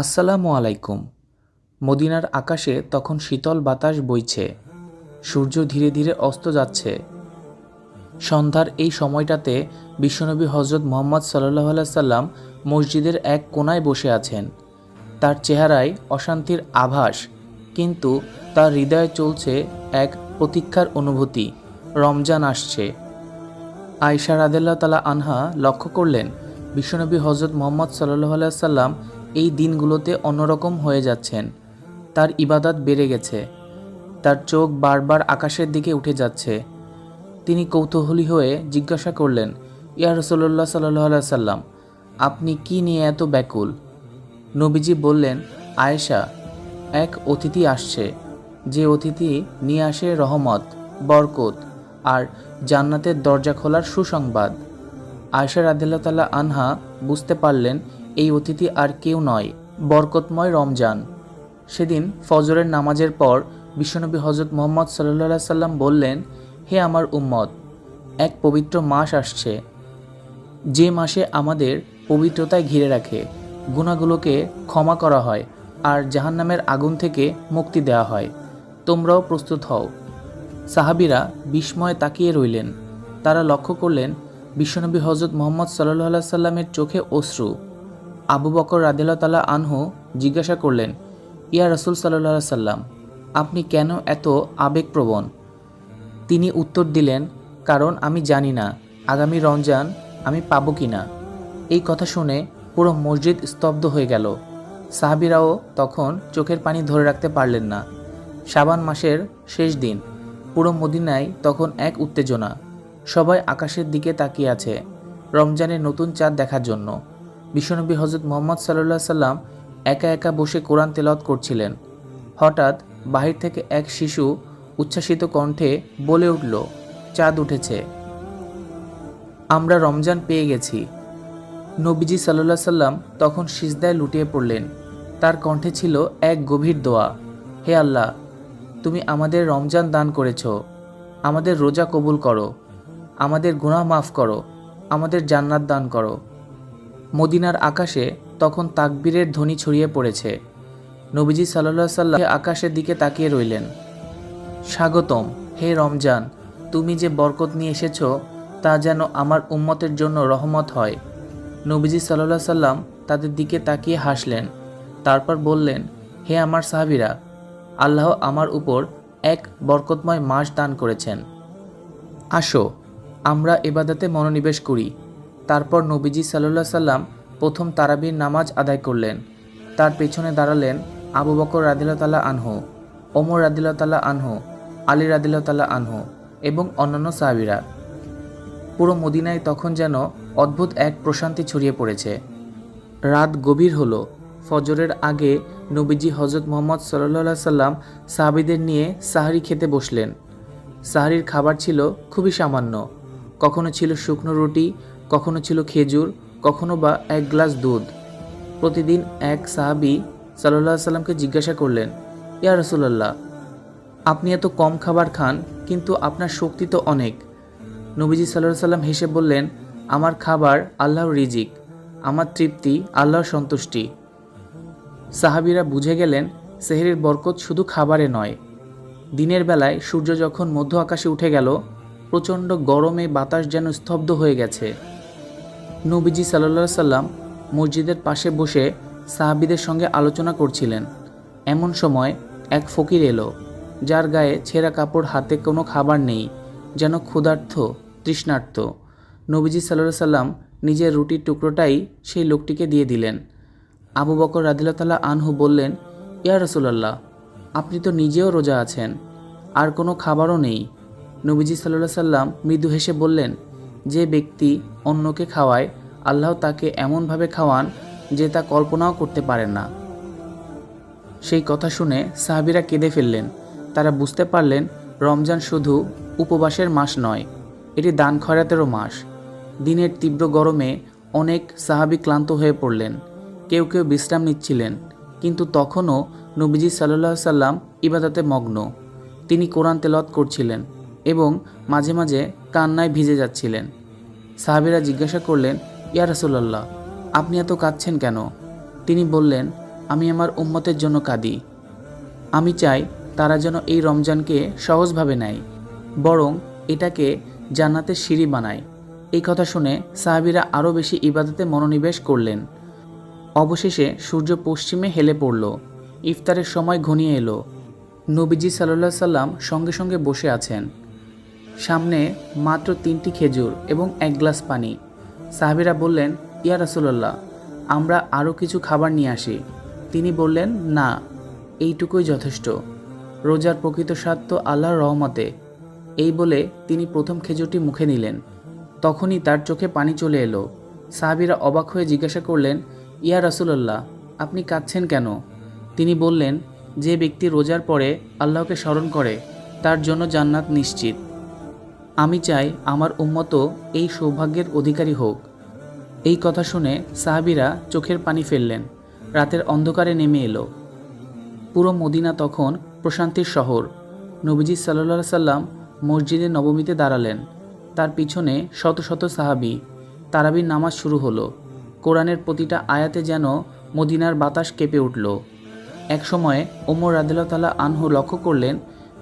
আসসালামু আলাইকুম। মদিনার আকাশে তখন শীতল বাতাস বইছে। সূর্য ধীরে ধীরে অস্ত যাচ্ছে। সন্ধ্যার এই সময়টাতে বিশ্বনবী হজরত মোহাম্মদ সাল্লাহ সাল্লাম মসজিদের এক কোনায় বসে আছেন। তার চেহারায় অশান্তির আভাস, কিন্তু তার হৃদয়ে চলছে এক প্রতীক্ষার অনুভূতি। রমজান আসছে। আয়সা রাদেল্লা তালা আনহা লক্ষ্য করলেন, বিশ্বনবী হজরত মোহাম্মদ সাল্লাহ সাল্লাম এই দিনগুলোতে অন্যরকম হয়ে যাচ্ছেন। তার ইবাদত বেড়ে গেছে। তার চোখ বারবার আকাশের দিকে উঠে যাচ্ছে। তিনি কৌতূহলী হয়ে জিজ্ঞাসা করলেন, ইয়া রসল্লাহ সাল্লাহ সাল্লাম আপনি কি নিয়ে এত ব্যাকুল? নবীজি বললেন, আয়েশা, এক অতিথি আসছে। যে অতিথি নিয়ে আসে রহমত, বরকত আর জান্নাতের দরজা খোলার সুসংবাদ। আয়সা রাদিল্লা তাল্লাহ আনহা বুঝতে পারলেন এই অতিথি আর কেউ নয়, বরকতময় রমজান। সেদিন ফজরের নামাজের পর বিশ্বনবী হজরত মোহাম্মদ সাল্লাহ সাল্লাম বললেন, হে আমার উম্মত, এক পবিত্র মাস আসছে। যে মাসে আমাদের পবিত্রতায় ঘিরে রাখে গুণাগুলোকে ক্ষমা করা হয় আর জাহান্নামের আগুন থেকে মুক্তি দেওয়া হয়। তোমরাও প্রস্তুত হও। সাহাবিরা বিস্ময়ে তাকিয়ে রইলেন। তারা লক্ষ্য করলেন বিশ্বনবী হজরত মোহাম্মদ সাল্লাহ সাল্লামের চোখে অশ্রু। আবু বকর রাদিল্লা তালা আনহু জিজ্ঞাসা করলেন, ইয়া রসুল সাল্লাহ সাল্লাম আপনি কেন এত আবেগপ্রবণ? তিনি উত্তর দিলেন, কারণ আমি জানি না, আগামী রমজান আমি পাবো কি না। এই কথা শুনে পুরো মসজিদ স্তব্ধ হয়ে গেল। সাহাবিরাও তখন চোখের পানি ধরে রাখতে পারলেন না। শাবান মাসের শেষ দিন, পুরো মদিনায় তখন এক উত্তেজনা। সবাই আকাশের দিকে তাকিয়ে আছে, রমজানের নতুন চাঁদ দেখার জন্য। বিশ্বনবী হজরত মোহাম্মদ সাল্লাহ সাল্লাম একা একা বসে কোরআন তেলাওয়াত করছিলেন। হঠাৎ বাহির থেকে এক শিশু উচ্ছ্বাসিত কণ্ঠে বলে উঠল, চাঁদ উঠেছে। আমরা রমজান পেয়ে গেছি। নবীজি সাল্লাহ সাল্লাম তখন সিজদায় লুটিয়ে পড়লেন। তার কণ্ঠে ছিল এক গভীর দোয়া, হে আল্লাহ, তুমি আমাদের রমজান দান করেছ। আমাদের রোজা কবুল করো। আমাদের গুনাহ মাফ করো। আমাদের জান্নাত দান করো। মদিনার আকাশে তখন তাকবীরের ধ্বনি ছড়িয়ে পড়েছে। নবীজি সাল্লাহ আকাশের দিকে তাকিয়ে রইলেন। স্বাগতম, হে রমজান, তুমি যে বরকত নিয়ে এসেছ, তা যেন আমার উম্মতের জন্য রহমত হয়। নবীজি সাল্লাহ সাল্লাম তাদের দিকে তাকিয়ে হাসলেন। তারপর বললেন, হে আমার সাহাবিরা, আল্লাহ আমার উপর এক বরকতময় মাস দান করেছেন। আসো, আমরা এবাদাতে মনোনিবেশ করি। তারপর নবীজি সাল্লাহ সাল্লাম প্রথম তারাবির নামাজ আদায় করলেন। তার পেছনে দাঁড়ালেন আবু বকর রাদিল্লা আনহু, ওমর রাদিল্লা আনহু, আলী রাদিল্লা আনহু এবং অন্যান্য সাহাবিরা। পুরো মদিনায় তখন যেন অদ্ভুত এক প্রশান্তি ছড়িয়ে পড়েছে। রাত গভীর হলো। ফজরের আগে নবীজি হজরত মোহাম্মদ সাল্লাহ সাল্লাম সাহাবিদের নিয়ে সাহারি খেতে বসলেন। সাহারির খাবার ছিল খুবই সামান্য। কখনো ছিল শুকনো রুটি কখনো ছিল খেজুর, কখনো বা এক গ্লাস দুধ। প্রতিদিন এক সাহাবি সাল্লাহ সাল্লামকে জিজ্ঞাসা করলেন, ইয়া রসুল্লাহ আপনি এত কম খাবার খান, কিন্তু আপনার শক্তি তো অনেক। নবীজি সাল্লাহ সাল্লাম হেসে বললেন, আমার খাবার আল্লাহর রিজিক, আমার তৃপ্তি, আল্লাহর সন্তুষ্টি। সাহাবিরা বুঝে গেলেন, সেহেরির বরকত শুধু খাবারে নয়। দিনের বেলায় সূর্য যখন মধ্য আকাশে উঠে গেল, প্রচণ্ড গরমে বাতাস যেন স্তব্ধ হয়ে গেছে। নবীজি সাল্লা সাল্লাম মসজিদের পাশে বসে সাহাবিদের সঙ্গে আলোচনা করছিলেন। এমন সময় এক ফকির এলো, যার গায়ে ছেঁড়া কাপড়, হাতে কোনো খাবার নেই, যেন ক্ষুধার্থ তৃষ্ণার্থ নবীজি সাল্লাহ সাল্লাম নিজের রুটির টুকরোটাই সেই লোকটিকে দিয়ে দিলেন। আবু বকর রাদিল্লা আনহু বললেন, ইয়া রসুলাল্লাহ, আপনি তো নিজেও রোজা আছেন, আর কোনো খাবারও নেই। নবীজি সাল্লাহ সাল্লাম মৃদু হেসে বললেন, যে ব্যক্তি অন্যকে খাওয়ায় আল্লাহ তাকে এমনভাবে খাওয়ান যে তা কল্পনাও করতে পারেন না। সেই কথা শুনে সাহাবিরা কেঁদে ফেললেন। তারা বুঝতে পারলেন, রমজান শুধু উপবাসের মাস নয়, এটি দান খয়রাতেরও মাস। দিনের তীব্র গরমে অনেক সাহাবি ক্লান্ত হয়ে পড়লেন। কেউ কেউ বিশ্রাম নিচ্ছিলেন, কিন্তু তখনও নবীজি সাল্লাহ সাল্লাম ইবাদাতে মগ্ন। তিনি কোরআন তেলত করছিলেন এবং মাঝে মাঝে কান্নায় ভিজে যাচ্ছিলেন। সাহাবিরা জিজ্ঞাসা করলেন ইয়া আপনি এত কাঁদছেন কেন? তিনি বললেন, আমি আমার উম্মতের জন্য কাঁদি। আমি চাই তারা যেন এই রমজানকে সহজভাবে নেয়, বরং এটাকে জান্নাতের সিঁড়ি বানায়। এই কথা শুনে সাহাবিরা আরও বেশি ইবাদতে মনোনিবেশ করলেন। অবশেষে সূর্য পশ্চিমে হেলে পড়ল। ইফতারের সময় ঘনিয়ে এলো। নবীজি সাল্লাহ সাল্লাম সঙ্গে সঙ্গে বসে আছেন। সামনে মাত্র তিনটি খেজুর এবং এক গ্লাস পানি। সাহাবিরা বললেন, ইয়া রাসুলাল্লাহ, আমরা আরও কিছু খাবার নিয়ে আসি। তিনি বললেন, না, এইটুকুই যথেষ্ট। রোজার প্রকৃত স্বাদ তো আল্লাহর রহমতে। এই বলে তিনি প্রথম খেজুরটি মুখে নিলেন। তখনই তার চোখে পানি চলে এলো। সাহাবিরা অবাক হয়ে জিজ্ঞাসা করলেন, ইয়া রাসুলাল্লাহ, আপনি কাঁদছেন কেন? তিনি বললেন, যে ব্যক্তি রোজার পরে আল্লাহকে স্মরণ করে, তার জন্য জান্নাত নিশ্চিত। আমি চাই আমার উম্মতও এই সৌভাগ্যের অধিকারী হোক। এই কথা শুনে সাহাবিরা চোখের পানি ফেললেন। রাতের অন্ধকারে নেমে এলো। পুরো মদিনা তখন প্রশান্তির শহর। নবীজি সাল্লা সাল্লাম মসজিদে নবমীতে দাঁড়ালেন। তার পিছনে শত শত সাহাবি। তারাবির নামাজ শুরু হলো। কোরআনের প্রতিটা আয়াতে যেন মদিনার বাতাস কেঁপে উঠল। একসময় ওমর রাদিল্লা তালা আনহু লক্ষ্য করলেন,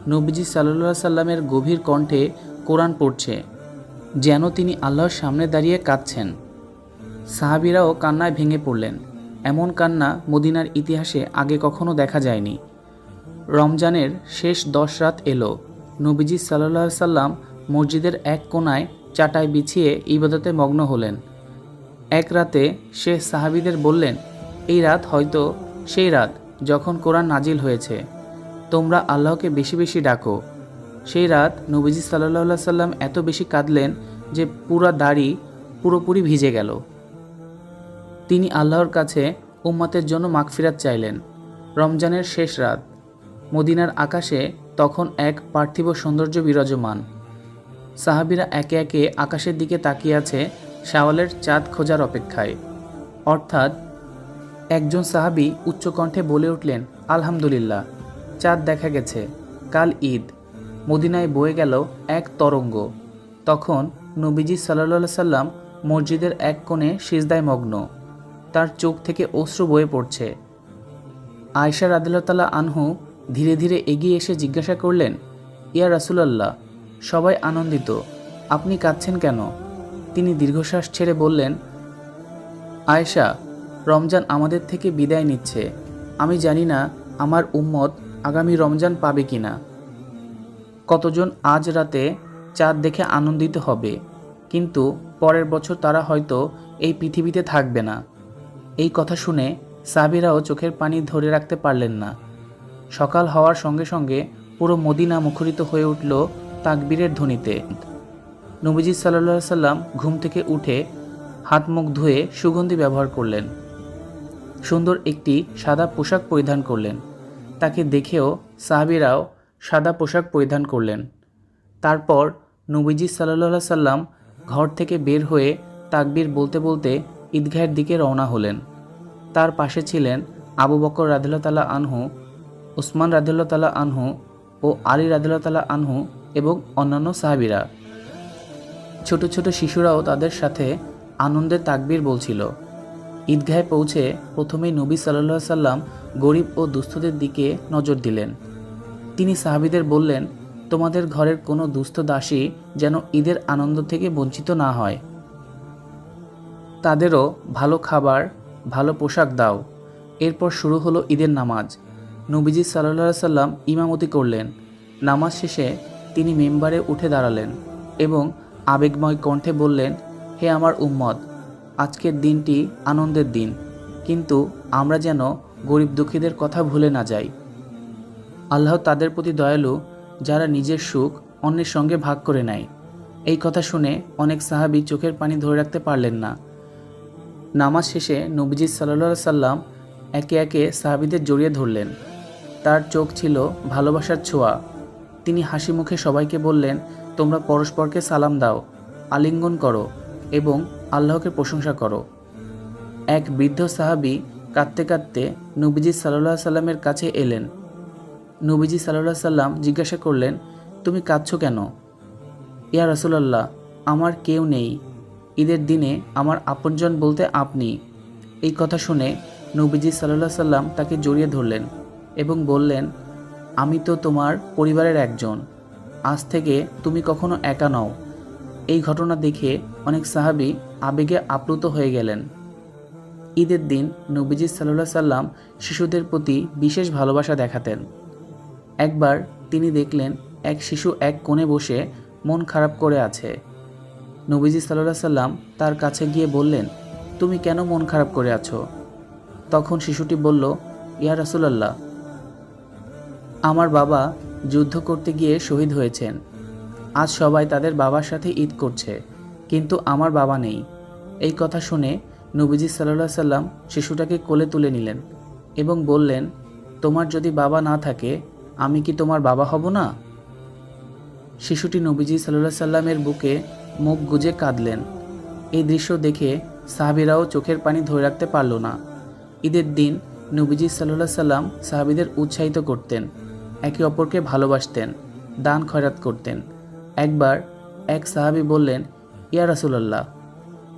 নবীজি সাল্লা সাল্লামের গভীর কণ্ঠে কোরআন পড়ছে, যেন তিনি আল্লাহর সামনে দাঁড়িয়ে কাঁদছেন। সাহাবিরাও কান্নায় ভেঙে পড়লেন। এমন কান্না মদিনার ইতিহাসে আগে কখনো দেখা যায়নি। রমজানের শেষ দশ রাত এলো। নবীজি সাল্লা সাল্লাম মসজিদের এক কোনায় চাটায় বিছিয়ে ইবাদতে মগ্ন হলেন। এক রাতে সে সাহাবিদের বললেন, এই রাত হয়তো সেই রাত যখন কোরআন নাজিল হয়েছে। তোমরা আল্লাহকে বেশি বেশি ডাকো। সেই রাত নবীজি সাল্লাহ সাল্লাম এত বেশি কাঁদলেন যে পুরা দাড়ি পুরোপুরি ভিজে গেল। তিনি আল্লাহর কাছে উম্মাতের জন্য মাগফিরাত চাইলেন। রমজানের শেষ রাত, মদিনার আকাশে তখন এক পার্থিব সৌন্দর্য বিরাজমান। সাহাবিরা একে একে আকাশের দিকে তাকিয়ে আছে শাওয়ালের চাঁদ খোঁজার অপেক্ষায়। অর্থাৎ একজন সাহাবি উচ্চকণ্ঠে বলে উঠলেন, আলহামদুলিল্লাহ, চাঁদ দেখা গেছে, কাল ঈদ। মদিনায় বয়ে গেল এক তরঙ্গ। তখন নবীজি সাল্লা সাল্লাম মসজিদের এক কোণে সিজদায় মগ্ন। তার চোখ থেকে অশ্রু বয়ে পড়ছে। আয়সা রাদিল্লাতালা আনহু ধীরে ধীরে এগিয়ে এসে জিজ্ঞাসা করলেন, ইয়া রাসুলাল্লাহ, সবাই আনন্দিত, আপনি কাঁদছেন কেন? তিনি দীর্ঘশ্বাস ছেড়ে বললেন, আয়েশা, রমজান আমাদের থেকে বিদায় নিচ্ছে। আমি জানি না আমার উম্মত আগামী রমজান পাবে কি না কতজন আজ রাতে চাঁদ দেখে আনন্দিত হবে? কিন্তু পরের বছর তারা হয়তো এই পৃথিবীতে থাকবে না। এই কথা শুনে সাবিরাও চোখের পানি ধরে রাখতে পারলেন না। সকাল হওয়ার সঙ্গে সঙ্গে পুরো মদিনা মুখরিত হয়ে উঠল তাকবীরের ধ্বনিতে। নবীজি সাল্লা সাল্লাম ঘুম থেকে উঠে হাত মুখ ধুয়ে সুগন্ধি ব্যবহার করলেন। সুন্দর একটি সাদা পোশাক পরিধান করলেন। তাকে দেখেও সাহাবিরাও সাদা পোশাক পরিধান করলেন। তারপর নবীজি সাল্লাহ সাল্লাম ঘর থেকে বের হয়ে তাকবীর বলতে বলতে ঈদগাহের দিকে রওনা হলেন। তার পাশে ছিলেন আবু বকর রাদিল্লা তালা আনহু উসমান রাদিল্লা তালা আনহু ও আলী রাদিল্লা তালা আনহু এবং অন্যান্য সাহাবিরা। ছোট ছোট শিশুরাও তাদের সাথে আনন্দের তাকবীর বলছিল। ঈদগাহে পৌঁছে প্রথমেই নবী সাল্লাহ সাল্লাম গরিব ও দুস্থদের দিকে নজর দিলেন। তিনি সাহাবিদের বললেন, তোমাদের ঘরের কোনো দুস্থ দাসী যেন ঈদের আনন্দ থেকে বঞ্চিত না হয়। তাদেরও ভালো খাবার, ভালো পোশাক দাও। এরপর শুরু হলো ঈদের নামাজ। নবীজি সাল্লা সাল্লাম ইমামতি করলেন। নামাজ শেষে তিনি মেম্বারে উঠে দাঁড়ালেন এবং আবেগময় কণ্ঠে বললেন, হে আমার উম্মত, আজকের দিনটি আনন্দের দিন। কিন্তু আমরা যেন গরিব দুঃখীদের কথা ভুলে না যাই। আল্লাহ তাদের প্রতি দয়ালু, যারা নিজের সুখ অন্যের সঙ্গে ভাগ করে নেয়। এই কথা শুনে অনেক সাহাবি চোখের পানি ধরে রাখতে পারলেন না। নামাজ শেষে নবীজি সাল্লা সাল্লাম একে একে সাহাবিদের জড়িয়ে ধরলেন। তার চোখ ছিল ভালোবাসার ছোঁয়া। তিনি হাসি মুখে সবাইকে বললেন, তোমরা পরস্পরকে সালাম দাও, আলিঙ্গন করো এবং আল্লাহকে প্রশংসা করো। এক বৃদ্ধ সাহাবি কাঁদতে কাঁদতে নবীজি সাল্লাহ সাল্লামের কাছে এলেন। নবীজি সাল্লাহ সাল্লাম জিজ্ঞাসা করলেন, তুমি কাঁদছ কেন? ইয়া রসুলাল্লাহ, আমার কেউ নেই। ঈদের দিনে আমার আপনজন বলতে আপনি। এই কথা শুনে নবীজি সাল্লাহ সাল্লাম তাকে জড়িয়ে ধরলেন এবং বললেন, আমি তো তোমার পরিবারের একজন। আজ থেকে তুমি কখনো একা নও। এই ঘটনা দেখে অনেক সাহাবি আবেগে আপ্লুত হয়ে গেলেন। ঈদের দিন নবীজি সাল্লাহ সাল্লাম শিশুদের প্রতি বিশেষ ভালোবাসা দেখাতেন। একবার তিনি দেখলেন এক শিশু এক কোণে বসে মন খারাপ করে আছে। নবীজি সাল্লাহ সাল্লাম তার কাছে গিয়ে বললেন, তুমি কেন মন খারাপ করে আছো? তখন শিশুটি বলল, ইয়া রাসুলাল্লাহ, আমার বাবা যুদ্ধ করতে গিয়ে শহীদ হয়েছেন। আজ সবাই তাদের বাবার সাথে ঈদ করছে, কিন্তু আমার বাবা নেই। এই কথা শুনে নবীজি সাল্লাহ সাল্লাম শিশুটাকে কোলে তুলে নিলেন এবং বললেন, তোমার যদি বাবা না থাকে আমি কি তোমার বাবা হব না? শিশুটি নবীজি সাল্লাহ সাল্লামের বুকে মুখ গুজে কাঁদলেন। এই দৃশ্য দেখে সাহাবিরাও চোখের পানি ধরে রাখতে পারল না। ঈদের দিন নবীজি সাল্লাহ সাল্লাম সাহাবিদের উৎসাহিত করতেন, একে অপরকে ভালোবাসতেন, দান খয়রাত করতেন। একবার এক সাহাবি বললেন, ইয়া রাসুলাল্লাহ,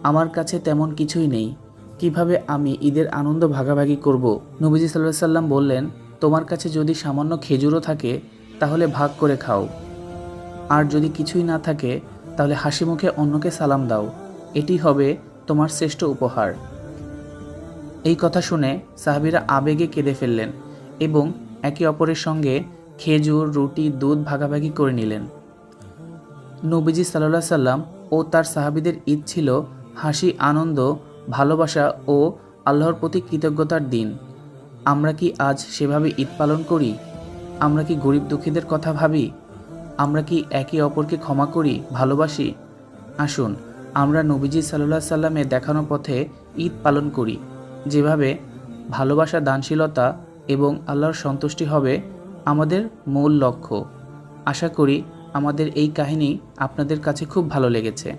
আমার কাছে তেমন কিছুই নেই। কীভাবে আমি ঈদের আনন্দ ভাগাভাগি করব? নবীজি সাল্লাহ সাল্লাম বললেন তোমার কাছে যদি সামান্য খেজুরও থাকে, তাহলে ভাগ করে খাও। আর যদি কিছুই না থাকে, তাহলে হাসি মুখে অন্যকে সালাম দাও। এটি হবে তোমার শ্রেষ্ঠ উপহার। এই কথা শুনে সাহাবিরা আবেগে কেঁদে ফেললেন এবং একে অপরের সঙ্গে খেজুর, রুটি, দুধ ভাগাভাগি করে নিলেন। নবীজি সাল্লাহ সাল্লাম ও তার সাহাবিদের ঈদ ছিল হাসি, আনন্দ, ভালোবাসা ও আল্লাহর প্রতি কৃতজ্ঞতার দিন। আমরা কি আজ সেভাবে ঈদ পালন করি? আমরা কি গরিব দুঃখীদের কথা ভাবি? আমরা কি একে অপরকে ক্ষমা করি, ভালোবাসি? আসুন, আমরা নবীজি সাল্লাহ সাল্লামের দেখানো পথে ঈদ পালন করি, যেভাবে ভালোবাসা দানশীলতা এবং আল্লাহর সন্তুষ্টি হবে আমাদের মূল লক্ষ্য। আশা করি আমাদের এই কাহিনী আপনাদের কাছে খুব ভালো লেগেছে।